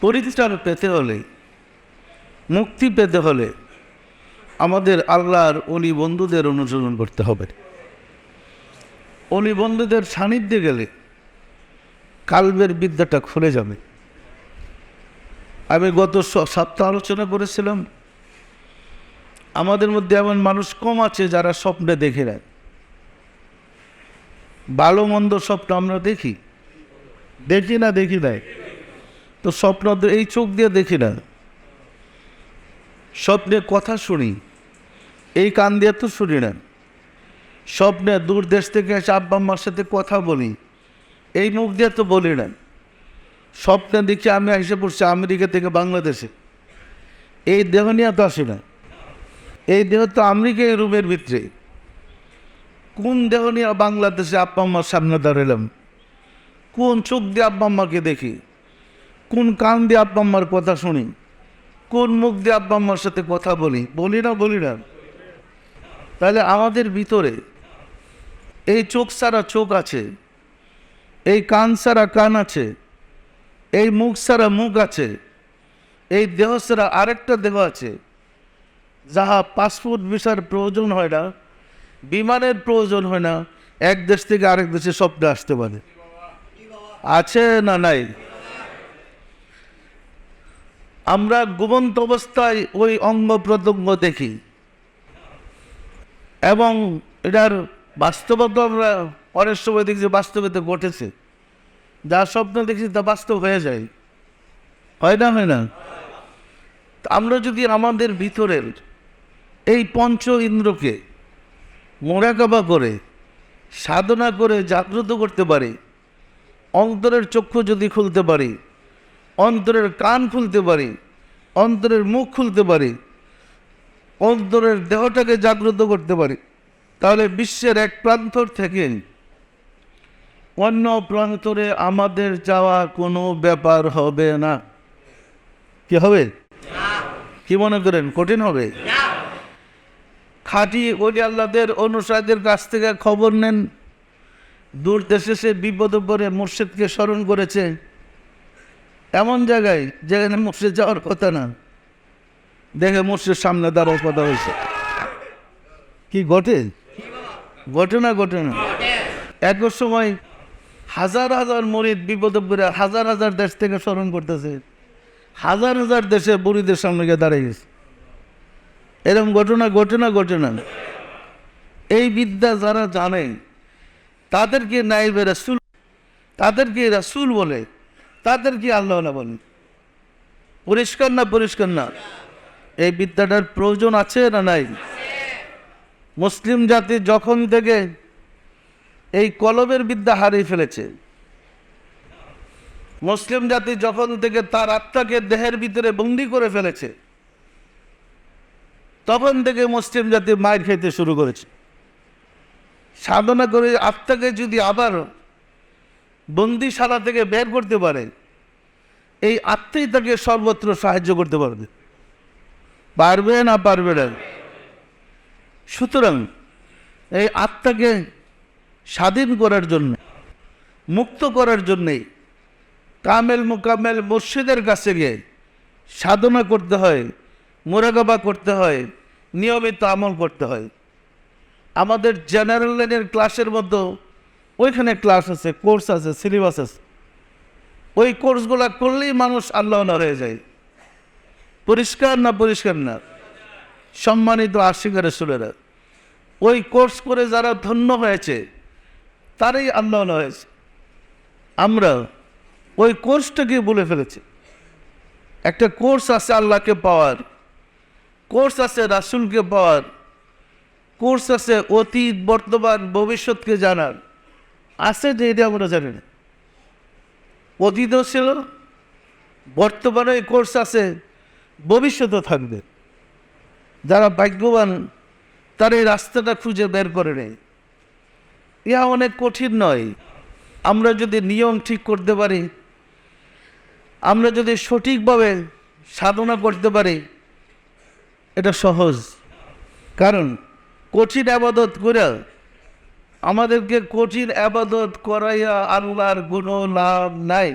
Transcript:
পরিত্রাণ পেতে হলে, মুক্তি পেতে হলে আমাদের আল্লাহর অলি বন্ধুদের অনুসরণ করতে হবে। অলি বন্ধুদের সান্নিধ্যে গেলে কালবের বিদ্যাটা খুলে যাবে। আমি গত সপ্তাহ আলোচনা করেছিলাম, আমাদের মধ্যে এমন মানুষ কম আছে যারা স্বপ্নে দেখে নেয়। ভালো মন্দ স্বপ্ন আমরা দেখি দেখি না, দেখি নাই। তো স্বপ্ন এই চোখ দিয়ে দেখি না। স্বপ্নে কথা শুনি, এই কান দিয়ে তো শুনি না। স্বপ্নে দূর দেশ থেকে এসে আব্বা আম্মার সাথে কথা বলি, এই মুখ দিয়ে তো বলি না। স্বপ্নে দেখি আমি এসে পড়ছি আমেরিকা থেকে বাংলাদেশে। এই দেহ নিয়ে তো আসি না। এই দেহ তো আমেরিকা রুমের ভিতরে। কোন দেহ নিয়ে বাংলাদেশে আব্বা আম্মার সামনে দাঁড়ালাম কোন চোখ দিয়ে আব্বা আম্মাকে দেখি? কোন কান দিয়ে আব্বা আম্মার কথা শুনি? কোন মুখ দিয়ে আব্বা আম্মার সাথে কথা বলি? বলি না বলি না। তাহলে আমাদের ভিতরে এই চোখ ছাড়া চোখ আছে, এই কান ছাড়া কান আছে, এই মুখ ছাড়া মুখ আছে, এই দেহ ছাড়া আরেকটা দেহ আছে, যাহা পাসপোর্ট ভিসার প্রয়োজন হয় না, বিমানের প্রয়োজন হয় না, এক দেশ থেকে আরেক দেশে স্বপ্নে আসতে পারে। আছে না নাই? আমরা ঘুমন্ত অবস্থায় ওই অঙ্গ প্রত্যঙ্গ দেখি। এবং এটার বাস্তবতা আমরা অনেক সময় দেখছি বাস্তবেতে ঘটেছে। যা স্বপ্ন দেখছি তা বাস্তব হয়ে যায়। হয় না হয় না? আমরা যদি আমাদের ভিতরের এই পঞ্চ ইন্দ্রকে মোড়াকাবা করে, সাধনা করে, জাগ্রত করতে পারি, অন্তরের চক্ষু যদি খুলতে পারি অন্তরের কান খুলতে পারি, অন্তরের মুখ খুলতে পারি, অন্তরের দেহটাকে জাগ্রত করতে পারি। তাহলে বিশ্বের এক প্রান্তর থেকে অন্য প্রান্তরে আমাদের যাওয়া কোনো ব্যাপার হবে না। কি হবে? কি মনে করেন, কঠিন হবে? খাঁটি ওলি আল্লাহদের অনুসারীদের কাছ থেকে খবর নেন। দূর দেশে সে বিপদে পড়ে মুর্শিদকে স্মরণ করেছে। এমন জায়গায় যেখানে মুর্শিদ যাওয়ার কথা না। দেখে মুর্শিদ সামনে দাঁড়ার কথা হয়েছে। কি ঘটে? ঘটে না ঘটে না। এক সময় হাজার হাজার মরিদ বিপদে পড়ে হাজার হাজার দেশ থেকে স্মরণ করতেছে। হাজার হাজার দেশে বুড়িদের সামনে গিয়ে দাঁড়িয়ে গেছে। এরকম ঘটনা, ঘটে না ঘটে না। এই বিদ্যা যারা জানে, তাদেরকে নাইবে রাসুল তাদেরকে রাসুল বলে। তাদেরকে আল্লাহ না বলে পরিষ্কার না পরিষ্কার না? এই বিদ্যাটার প্রয়োজন আছে না নাই? মুসলিম জাতি যখন থেকে এই কলমের বিদ্যা হারিয়ে ফেলেছে, মুসলিম জাতি যখন থেকে তার আত্মাকে দেহের ভিতরে বন্দি করে ফেলেছে, তখন থেকে মুসলিম জাতি মায়ের খেতে শুরু করেছে। সাধনা করে আত্মাকে যদি আবার বন্দিশালা থেকে বের করতে পারে। এই আত্মাই তাকে সর্বত্র সাহায্য করতে পারবে। পারবে না পারবে না। সুতরাং এই আত্মাকে স্বাধীন করার জন্য, মুক্ত করার জন্যেই কামেল মুকামেল মুর্শিদের কাছে গিয়ে সাধনা করতে হয় মোরাগাবা করতে হয়, নিয়মিত আমল করতে হয়। আমাদের জেনারেল লাইনের ক্লাসের মধ্যে ওইখানে ক্লাস আছে কোর্স আছে সিলেবাস আছে। ওই কোর্সগুলো করলেই মানুষ আল্লাহ না হয়ে যায়। পরিষ্কার না পরিষ্কার না? সম্মানিত আশিকারে সুরেরা ওই কোর্স করে যারা ধন্য হয়েছে, তারাই আল্লাহ হয়েছে। আমরা ওই কোর্সটাকে বলে ফেলেছি। একটা কোর্স আছে আল্লাহকে পাওয়ার কোর্স আছে রাসুলকে পাওয়ার কোর্স আছে অতীত, বর্তমান, ভবিষ্যৎকে জানার। আছে যে এটা আমরা জানি না। অতীতও ছিল, বর্তমানে কোর্স আছে ভবিষ্যতে থাকবে। যারা ভাগ্যবান, তার এই রাস্তাটা খুঁজে বের করে নেয়। ইহা অনেক কঠিন নয়। আমরা যদি নিয়ম ঠিক করতে পারি, আমরা যদি সঠিকভাবে সাধনা করতে পারি, এটা সহজ। কারণ কঠিন আবাদত করে আমাদেরকে কঠিন আবাদত করাইয়া আল্লাহর কোনো লাভ নাই।